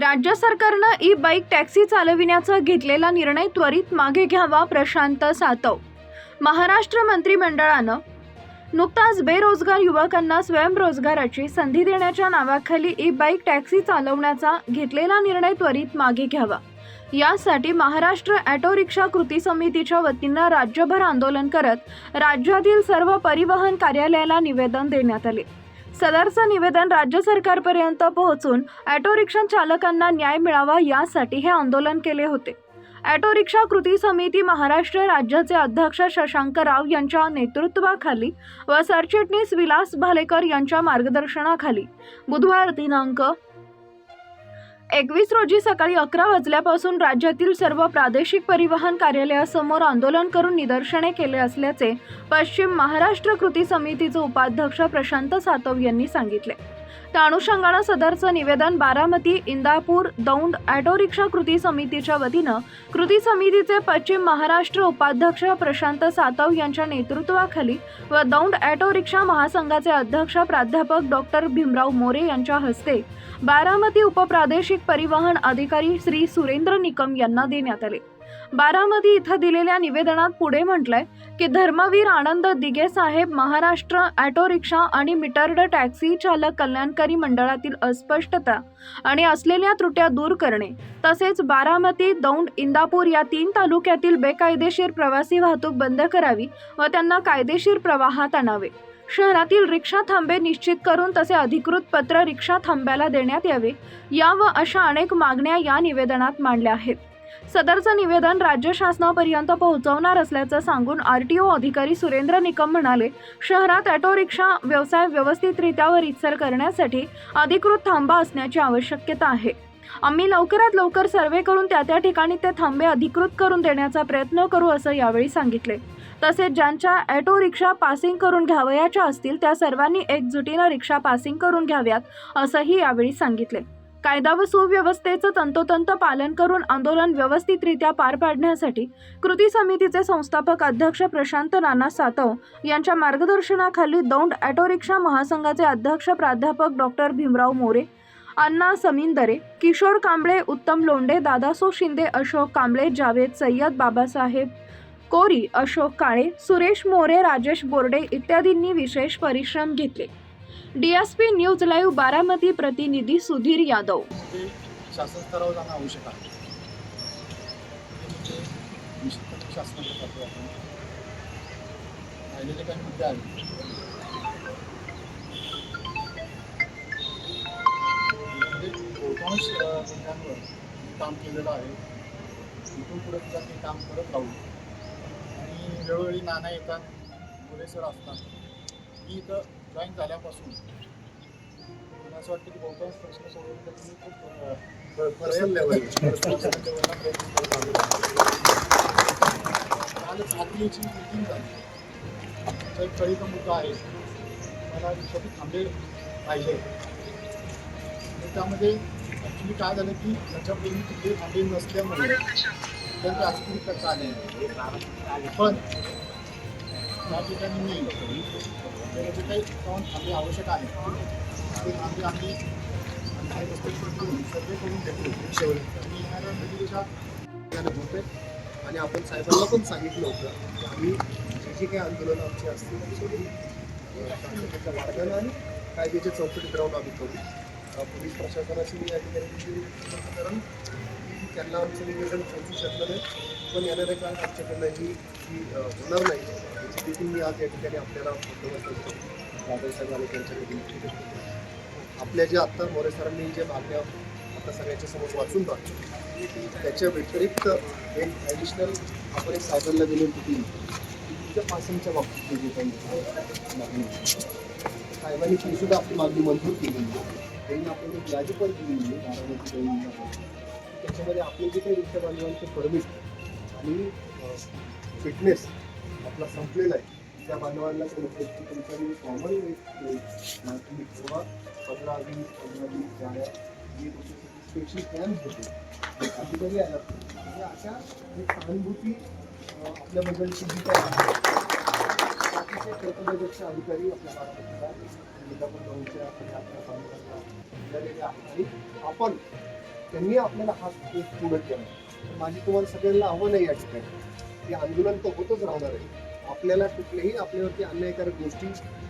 राज्य सरकारनं e bike taxi चालविण्याचा घेतलेला निर्णय त्वरित मागे घ्यावा प्रशांत सातव. महाराष्ट्र मंत्रिमंडळानं नुकताच बेरोजगार युवकांना स्वयंरोजगाराची संधी देण्याच्या नावाखाली ई बाईक टॅक्सी चालवण्याचा घेतलेला निर्णय त्वरित मागे घ्यावा. यासाठी महाराष्ट्र ॲटो रिक्षा कृती समितीच्या वतीनं राज्यभर आंदोलन करत राज्यातील सर्व परिवहन कार्यालयाला निवेदन देण्यात आले. सदरचं निवेदन राज्य सरकारपर्यंत पोहोचून ॲटो रिक्षा चालकांना न्याय मिळावा यासाठी हे आंदोलन केले होते. ॲटो रिक्षा कृती समिती महाराष्ट्र राज्याचे अध्यक्ष शशांक राव यांच्या नेतृत्वाखाली व सरचिटणीस विलास भालेकर यांच्या मार्गदर्शनाखाली. बुधवार दिनांक एकवीस रोजी सकाळी अकरा वाजल्यापासून राज्यातील सर्व प्रादेशिक परिवहन कार्यालयासमोर आंदोलन करून निदर्शने केले असल्याचे पश्चिम महाराष्ट्र कृती समितीचे उपाध्यक्ष प्रशांत सातव यांनी सांगितले. त्या अनुषंगानं सदरचं निवेदन बारामती इंदापूर दौंड ऑटो रिक्षा कृती समितीच्या वतीनं. कृती समितीचे पश्चिम महाराष्ट्र उपाध्यक्ष प्रशांत सातव यांच्या नेतृत्वाखाली व दौंड ऑटो रिक्षा महासंघाचे अध्यक्ष प्राध्यापक डॉक्टर भीमराव मोरे यांच्या हस्ते बारामती उपप्रादेशिक परिवहन अधिकारी श्री सुरेंद्र निकम यांना देण्यात आले. बारामती इथं दिलेल्या निवेदनात पुढे म्हटलंय की धर्मवीर आनंद दिगे साहेब महाराष्ट्र ऑटो रिक्षा आणि मिटर्ड टॅक्सी चालक कल्याणकारी मंडळातील अस्पष्टता आणि असलेल्या त्रुट्या दूर करणे तसेच बारामती दौंड इंदापूर या तीन तालुक्यातील बेकायदेशीर प्रवासी वाहतूक बंद करावी व त्यांना कायदेशीर प्रवाहात आणावे. शहरातील रिक्षा थांबे निश्चित करून तसे अधिकृत पत्र रिक्षा थांब्याला देण्यात यावे या व अशा अनेक मागण्या या निवेदनात मांडल्या आहेत. सदरचं निवेदन राज्य शासनापर्यंत पोहोचवणार असल्याचं सांगून आर टी ओ अधिकारी सुरेंद्र निकम म्हणाले शहरात ऑटो रिक्षा व्यवसाय व्यवस्थितरित्या व रितसर करण्यासाठी अधिकृत थांबा असण्याची आवश्यकता आहे. आम्ही लवकरात लवकर सर्वे करून त्या त्या ठिकाणी ते थांबे अधिकृत करून देण्याचा प्रयत्न करू असं यावेळी सांगितले. तसेच ज्यांच्या ऑटो रिक्षा पासिंग करून घ्यावयाच्या असतील त्या सर्वांनी एकजुटीनं रिक्षा पासिंग करून घ्याव्यात असंही यावेळी सांगितले. कायदा व सुव्यवस्थेचं तंतोतंत पालन करून आंदोलन व्यवस्थितरित्या पार पाडण्यासाठी कृती समितीचे संस्थापक अध्यक्ष प्रशांत नाना सातव यांच्या मार्गदर्शनाखाली दौंड ऑटो रिक्षा महासंघाचे अध्यक्ष प्राध्यापक डॉक्टर भीमराव मोरे अण्णा समिंदरे किशोर कांबळे उत्तम लोंढे दादासो शिंदे अशोक कांबळे जावेद सय्यद बाबासाहेब कोरी अशोक काळे सुरेश मोरे राजेश बोर्डे इत्यादींनी विशेष परिश्रम घेतले. डीएसपी न्यूज लाईव्ह बारामती प्रतिनिधी सुधीर यादव. शासन स्तरावर जाणं आवश्यक आहे. म्हणजे आपण राहिलेले काही मुद्दे म्हणजे बहुतांश मुद्द्यांवर काम केलेलं आहे तिथून पुढे सुद्धा ते काम करत राहू. आणि वेळोवेळी नाना येतात मुले सर असतात. मी इथं जॉईन झाल्यापासून मला असं वाटतं की बहुतांश प्रश्न सोडवण्यासाठी मी खूप अ, पर्सनल लेवल पर्सनल लेवलला प्रयत्न करत आलो कालच आरटीओची मिटिंग झाली. त्याचा एक कळीचा मुद्दा आहे. मला पाहिजे. त्यामध्ये ॲक्च्युली काय झालं की त्याच्यापूर्वी तिथे थांबे नसल्यामुळे त्यांचं राजकीय करता आले. पण त्या ठिकाणी मी त्याला जे काही पाऊन थांबे आवश्यक आहे ते आम्ही आम्ही काही वस्तू करून सर्वे करून घेतले आणि येणाऱ्या नदीच्या ठिकाणी होते आणि आपण साहेबांना पण सांगितलं होतं की आम्ही जे जे काही आंदोलनं आमची असतील ती सगळी अ, आणि कायद्याच्या चौकटीत राहून आम्ही करू पोलीस प्रशासनाशी मी या ठिकाणी दिलेली त्यांना आमचं निवेदन पोहोचू शकलं नाही पण येणाऱ्या काळात आमच्याकडनं ही होणार नाही याची मी आज या ठिकाणी आपल्याला त्यांच्याकडे आपल्या जे आत्ता मोरे सरांनी जे मागण्या आता सगळ्यांच्या समोर वाचून टाकतो त्याच्या व्यतिरिक्त एक ॲडिशनल आपण एक सायकलला विनंती होती की पासिंगच्या बाबतीत जे काही मागणी साहेबांनी ती सुद्धा आपली मागणी मंजूर केली आहे त्यांनी आपण एक यादी पण दिली आहे बारामती त्याच्यामध्ये आपले जे काही रिक्षा बांधवांचे परमिट आणि फिटनेस आपला संपलेला आहे. त्या बांधवांना सांगितलं तुमच्याकडे कॉमन माहिती किंवा पंधरा वीस पंधरा वीस गाड्या स्पेशल कॅम्प होते. अधिकारी आला म्हणजे अशा सहानुभूती अं, आपल्याबद्दलची जी काय आहे. अतिशय कर्तव्यदक्ष अधिकारी आपल्या बारामतीला, आपल्या आहेत आपण त्यांनी आपल्याला हा पुढे केला माझी तुम्हाला सगळ्यांना आव्हान आहे या ठिकाणी. हे आंदोलन तर होतच राहणार आहे. आपल्याला कुठल्याही आपल्यावरती अन्यायकारक गोष्टी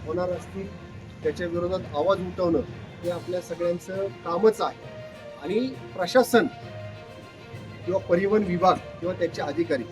होणार असतील त्याच्या विरोधात आवाज उठवणं हे आपल्या सगळ्यांचं कामच आहे. आणि प्रशासन किंवा परिवहन विभाग किंवा त्याचे अधिकारी